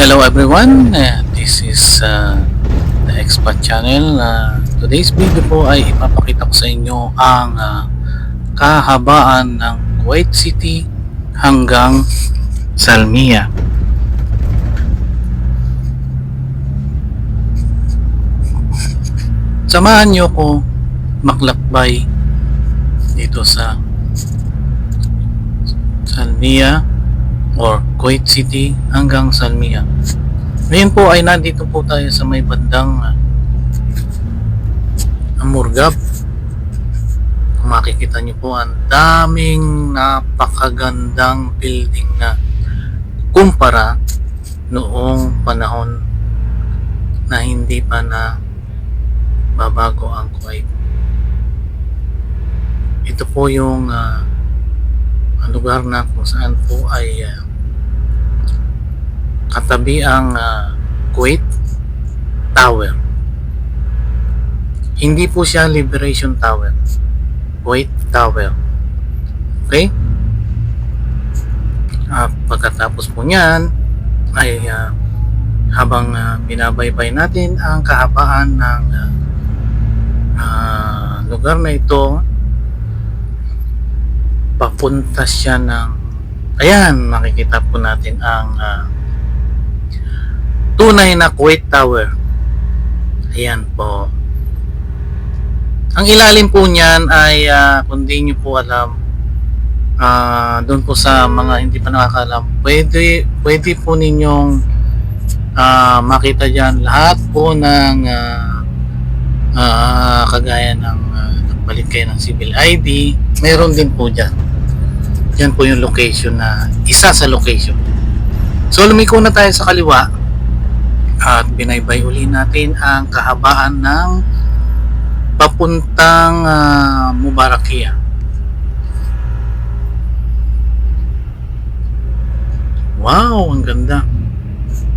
Hello everyone, uh, this is uh, the Expat Channel. Uh, today's video po ay ipapakita ko sa inyo ang uh, kahabaan ng Kuwait City hanggang Salmiya. Samahan niyo ko maglakbay dito sa Salmiya or Kuwait City hanggang Salmiya. Ngayon po ay nandito po tayo sa may bandang uh, Amurgab. Kung makikita niyo po ang daming napakagandang building na kumpara noong panahon na hindi pa na babago ang Kuwait. Ito po yung uh, lugar na kung saan po ay uh, katabi ang uh, Kuwait Tower. Hindi po siya Liberation Tower. Kuwait Tower. Okay? Uh, pagkatapos po niyan ay uh, habang uh, binabaybay natin ang kahabaan ng uh, uh, lugar na ito papunta siya ng ayan makikita po natin ang uh, tunay na Kuwait Tower. Ayan po. Ang ilalim po niyan ay uh, kung di nyo po alam uh, doon po sa mga hindi pa nakakalam pwede, pwede po ninyong uh, makita dyan lahat po ng uh, uh, kagaya ng uh, nagbalik kayo ng civil ID meron din po dyan yan po yung location na isa sa location. So lumiko na tayo sa kaliwa at binaybay uli natin ang kahabaan ng papuntang uh, Mubarakia. Wow, ang ganda.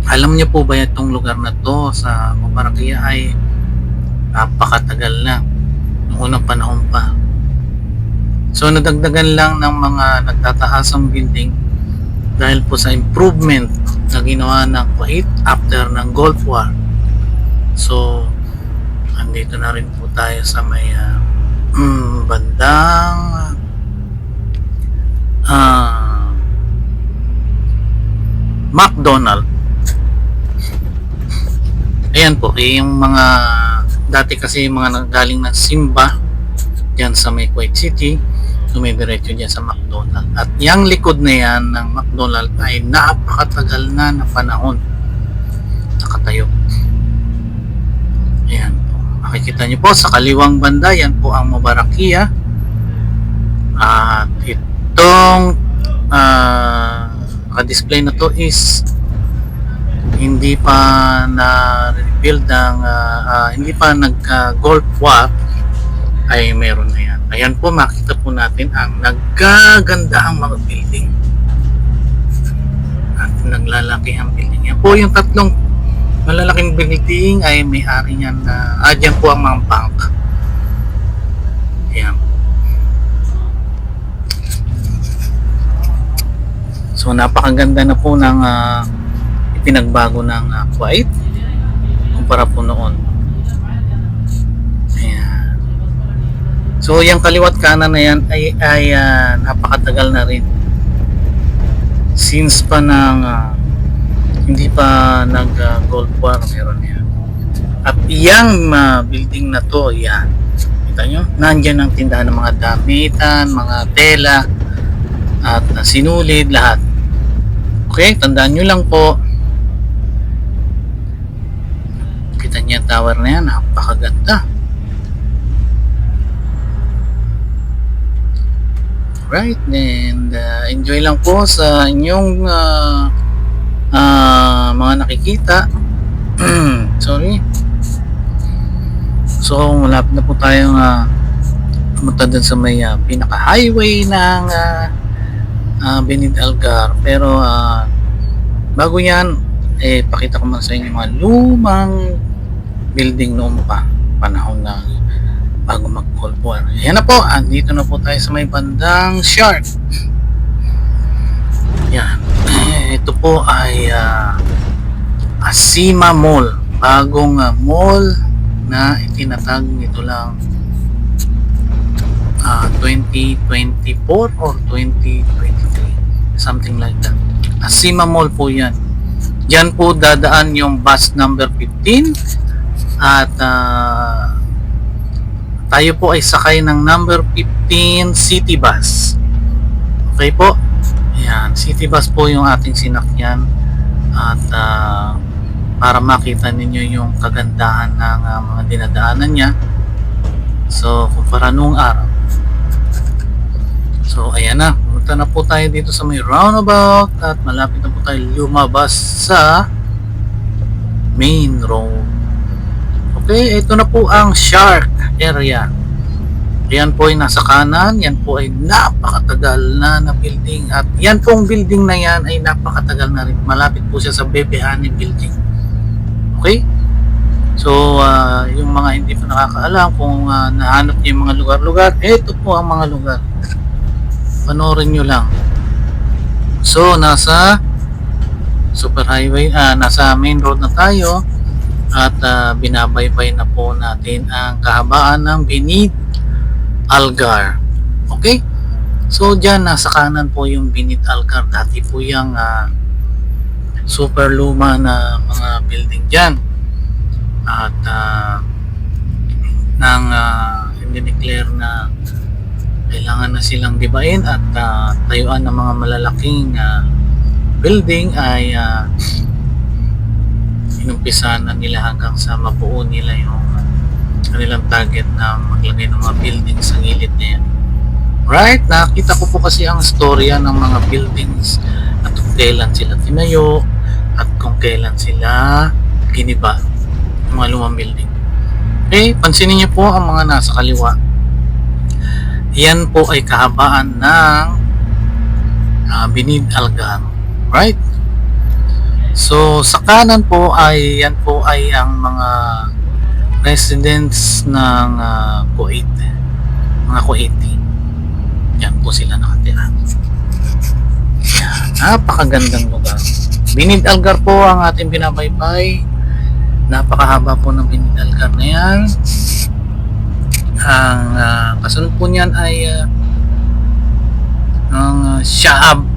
Alam niyo po ba itong lugar na to sa Mubarakia ay napakatagal na. Noong unang panahon pa. So nadagdagan lang ng mga nagtatahasang building dahil po sa improvement na ginawa ng Kuwait after ng Gulf War. So andito na rin po tayo sa may uh, mm, bandang uh, McDonald. Ayan po, eh, yung mga dati kasi yung mga nagaling ng Simba dyan sa may Kuwait City dumidiretso dyan sa McDonald. At yung likod na yan ng McDonald ay napakatagal na na panahon nakatayo. Ayan po. Makikita nyo po sa kaliwang banda, yan po ang Mubarakia. At itong uh, naka-display na to is hindi pa na rebuild ng uh, uh, hindi pa nagka-golf war ay meron. Ayan po, makita po natin ang nagkaganda ang mga building. At naglalaki ang building. Yan po yung tatlong malalaking building ay may-ari niyan na uh, dyan po ang mga bank. Ayan. So napakaganda na po ng uh, ipinagbago ng uh, Kuwait kumpara po noon. Ayan. So yung kaliwat kanan na yan ay, ay uh, napakatagal na rin. Since pa ng uh, hindi pa nag uh, Gold War meron yan. At iyang uh, building na to, yan. Kita nyo? Nandyan ang tindahan ng mga damitan, mga tela, at uh, sinulid, lahat. Okay, tandaan nyo lang po. Kita niya tower na yan, napakaganda. Right, and uh, enjoy lang po sa inyong uh, uh, mga nakikita. Sorry. So, malapit na po tayong uh, pumunta dun sa may uh, pinaka-highway ng uh, uh, Benid Algar. Pero, uh, bago yan, eh, pakita ko muna sa inyo mga lumang building noong pa. Panahon na bago mag-Cold War. Yan na po, andito na po tayo sa may bandang Shark. Yan. Ito po ay uh, Asima Mall. Bagong ah, mall na itinatag nito lang ah, 2024 or 2023. Something like that. Asima Mall po yan. Diyan po dadaan yung bus number 15 at ah, tayo po ay sakay ng number 15 city bus. Okay po? Ayan, city bus po yung ating sinakyan at ah, para makita ninyo yung kagandahan ng ah, mga dinadaanan niya. So, kumpara nung araw. So, ayan na. Pumunta na po tayo dito sa may roundabout at malapit na po tayo lumabas sa main road. Okay, ito na po ang shark area. Yan po ay nasa kanan, yan po ay napakatagal na na building at yan pong building na yan ay napakatagal na rin. Malapit po siya sa Bebeani building. Okay? So, ah, yung mga hindi pa nakakaalam kung ah, nahanap niyo yung mga lugar-lugar, ito po ang mga lugar. Panoorin nyo lang. So, nasa super highway, ah, nasa main road na tayo at ah, binabaybay na po natin ang kahabaan ng Binit Algar. Okay? So, dyan, nasa kanan po yung Binit Algar. Dati po yung ah, super luma na mga building dyan. At ah, nang uh, declare na kailangan na silang dibain at ah, tayuan ng mga malalaking ah, building ay ah, inumpisahan na nila hanggang sa mabuo nila yung ah, kanilang target na maglagay ng mga building sa gilid na yan. Right? Nakita ko po kasi ang storya ng mga buildings at kung kailan sila tinayo at kung kailan sila giniba ng mga lumang building. Okay, pansinin niyo po ang mga nasa kaliwa. Yan po ay kahabaan ng uh, Binid Algar. Right? So, sa kanan po ay yan po ay ang mga residents ng ah, Kuwait. Mga Kuwaiti. Yan po sila nakatira. Yan. Napakagandang lugar. Binid Algar po ang ating binabaybay. Napakahaba po ng Binid Algar na yan. Ang ah, kasunod po niyan ay ah, ang ah, Shaab.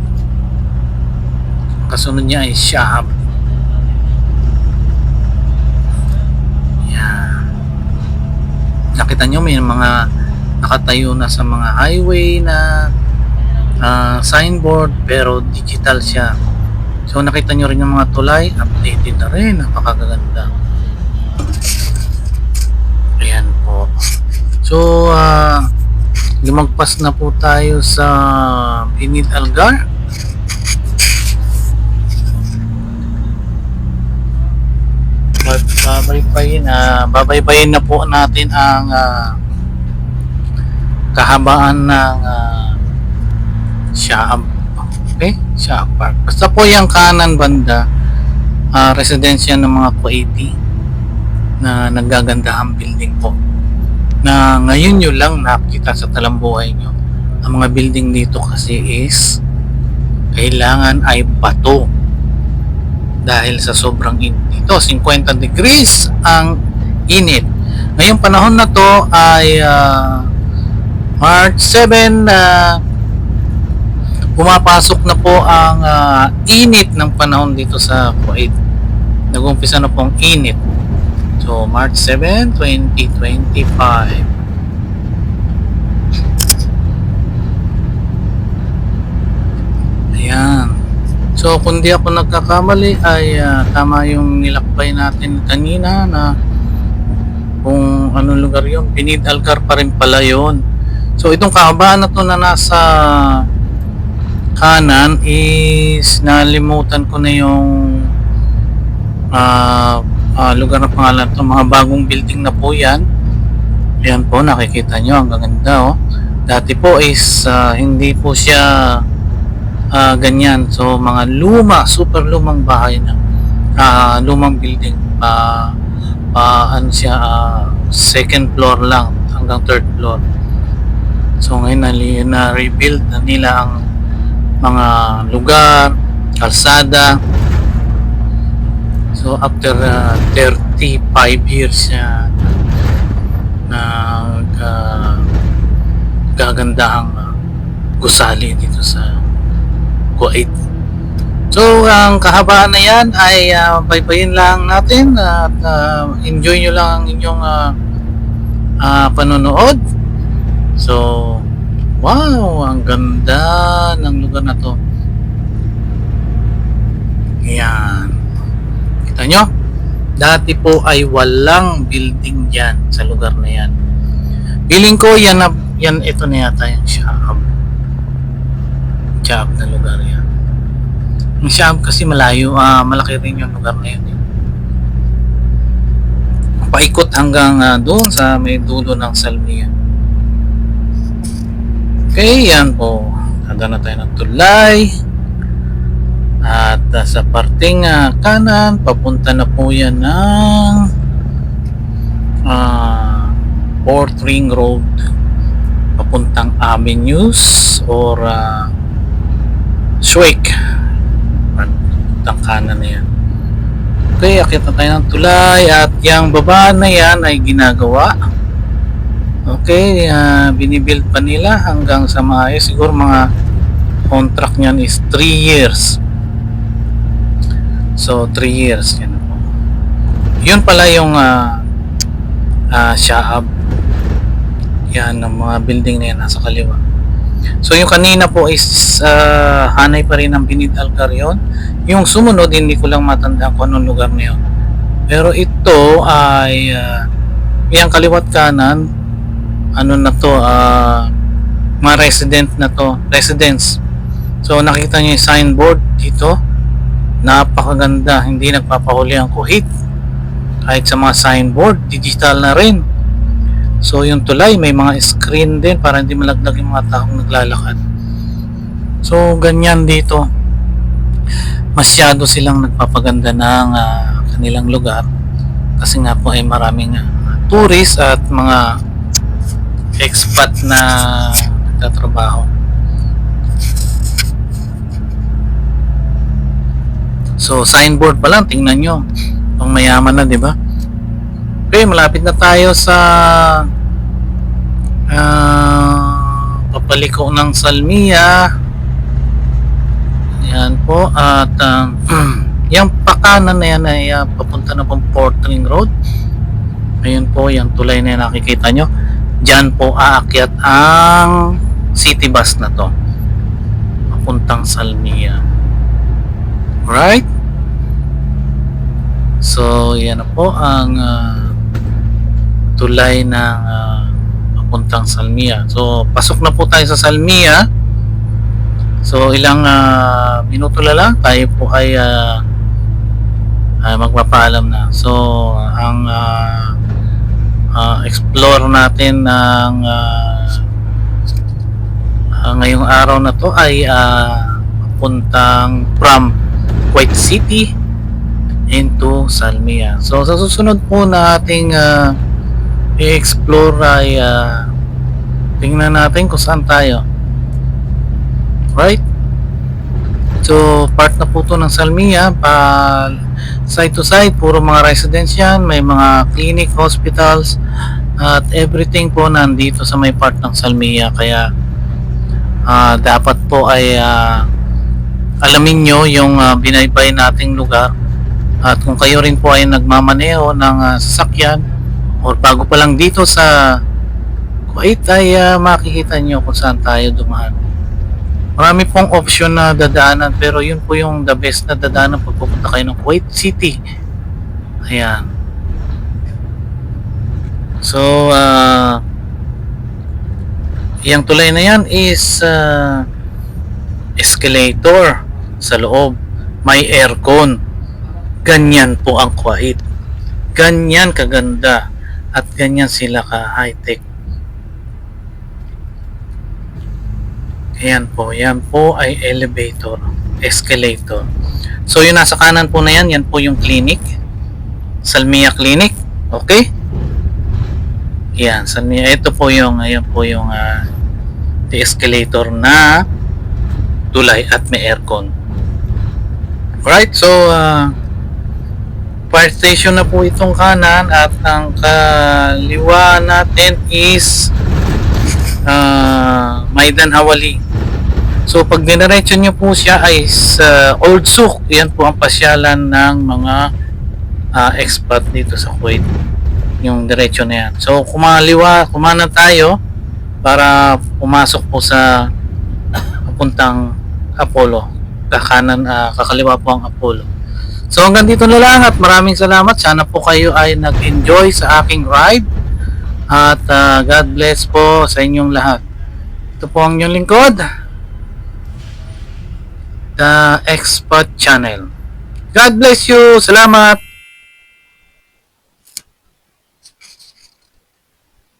Kasunod niya ay Shaab. Yan. Nakita nyo may mga nakatayo na sa mga highway na ah, signboard pero digital siya. So nakita nyo rin yung mga tulay, updated na rin, napakaganda. Ayan po. So, ah, lumagpas na po tayo sa Binid Algar. Babaybayin, ah, babaybayin na po natin ang ah, kahabaan ng uh, Shaab. Okay? Shaab Park. Basta po yung kanan banda, ah, residensya ng mga Kuwaiti na naggaganda ang building po. Na ngayon nyo lang nakita sa talambuhay nyo. Ang mga building dito kasi is kailangan ay bato dahil sa sobrang init dito 50 degrees ang init. Ngayong panahon na to ay ah, March 7 na pumapasok na po ang ah, init ng panahon dito sa Kuwait. Nag-umpisa na po ang init. So March 7 2025 Ayan. So, kung di ako nagkakamali ay ah, tama yung nilakbay natin kanina na kung anong lugar yun. Binid Algar pa rin pala yun. So, itong kahabaan na to na nasa kanan is nalimutan ko na yung ah, ah, lugar na pangalan to. Mga bagong building na po yan. Ayan po, nakikita nyo. Ang ganda oh. Dati po is ah, hindi po siya ah, ganyan. So, mga luma, super lumang bahay na. ah, lumang building. Pa, pa ano siya, ah, second floor lang hanggang third floor. So, ngayon na, na rebuild na nila ang mga lugar, kalsada. So after uh, 35 years siya na uh, gagandahang uh, gusali dito sa Kuwait. So ang kahabaan na yan ay uh, baybayin lang natin at uh, enjoy nyo lang ang inyong uh, uh, panonood. So wow, ang ganda ng lugar na to. Yan. Kita nyo? Dati po ay walang building dyan sa lugar na yan. Feeling ko yan, yan ito na yata yung shop. Shop na lugar yan. Yung shop kasi malayo, ah, malaki rin yung lugar na yun. Eh. Paikot hanggang ah, doon sa may dulo ng Salmiya. Okay, yan po. Handa na tayo ng tulay. At uh, sa parting uh, kanan, papunta na po yan ng uh, Fourth Ring Road papuntang Avenues or uh, Papuntang kanan na yan okay, akit na tayo ng tulay at yung baba na yan ay ginagawa okay, uh, binibuild pa nila hanggang sa maayos siguro mga contract niyan is 3 years So, 3 years. Yan po. Yun pala yung uh, uh, Shaab. Yan, ang mga building na yan nasa kaliwa. So, yung kanina po is uh, hanay pa rin ng Binid Alcarion. Yung sumunod, hindi ko lang matandaan kung anong lugar na yun. Pero ito ay uh, yung kaliwat kanan ano na to uh, mga resident na to residents. So nakita niyo yung signboard dito. Napakaganda. Hindi nagpapahuli ang kuhit. Kahit sa mga signboard digital na rin so yung tulay may mga screen din para hindi malaglag yung mga taong naglalakad so ganyan dito masyado silang nagpapaganda ng uh, kanilang lugar kasi nga po ay maraming uh, tourist at mga expat na nagtatrabaho So, signboard pa lang, tingnan nyo. Pang mayaman na, di ba? Okay, malapit na tayo sa uh, papaliko ng Salmia. Yan po. At uh, yung pakanan na yan ay uh, papunta na pong Port Ring Road. Ayun po, yung tulay na yan nakikita nyo. Diyan po aakyat ang city bus na to. Papuntang Salmia. Right? So, yan na po ang uh, tulay ng uh, papuntang Salmia. So, pasok na po tayo sa Salmia. So, ilang uh, minuto na lang tayo po ay uh, uh, magpapaalam na. So, ang uh, uh, explore natin ng uh, uh, ngayong araw na to ay uh, papuntang from Kuwait City into Salmia. So sa susunod po na ating uh, i-explore ay uh, tingnan natin kung saan tayo. Right? So part na po to ng Salmia pa side to side puro mga residents yan, may mga clinic, hospitals at everything po nandito sa may part ng Salmia kaya uh, dapat po ay uh, alamin nyo yung uh, binaybay nating lugar at kung kayo rin po ay nagmamaneho ng uh, sasakyan or bago pa lang dito sa Kuwait ay uh, makikita nyo kung saan tayo dumaan marami pong option na dadaanan pero yun po yung the best na dadaanan pag pupunta kayo ng Kuwait City ayan so uh, yung tulay na yan is uh, escalator sa loob. May aircon. Ganyan po ang Kuwait. Ganyan kaganda at ganyan sila ka high-tech. Ayan po, yan po ay elevator, escalator. So yung nasa kanan po na yan, yan po yung clinic. Salmia Clinic. Okay? Yan, Salmia. Ito po yung, ayan po yung uh, escalator na tulay at may aircon. Alright, so uh, fire station na po itong kanan at ang kaliwa natin is uh, Maidan Hawali. So pag diniretso nyo po siya ay sa Old Souk, yan po ang pasyalan ng mga ah, expat dito sa Kuwait. Yung diretso na yan. So kumaliwa, kumana tayo para pumasok po sa papuntang Apollo. Kakanan, ah, kakaliwa po ang Apollo. So hanggang dito na lang at maraming salamat. Sana po kayo ay nag-enjoy sa aking ride. At ah, God bless po sa inyong lahat. Ito po ang inyong lingkod. The Expat Channel. God bless you. Salamat.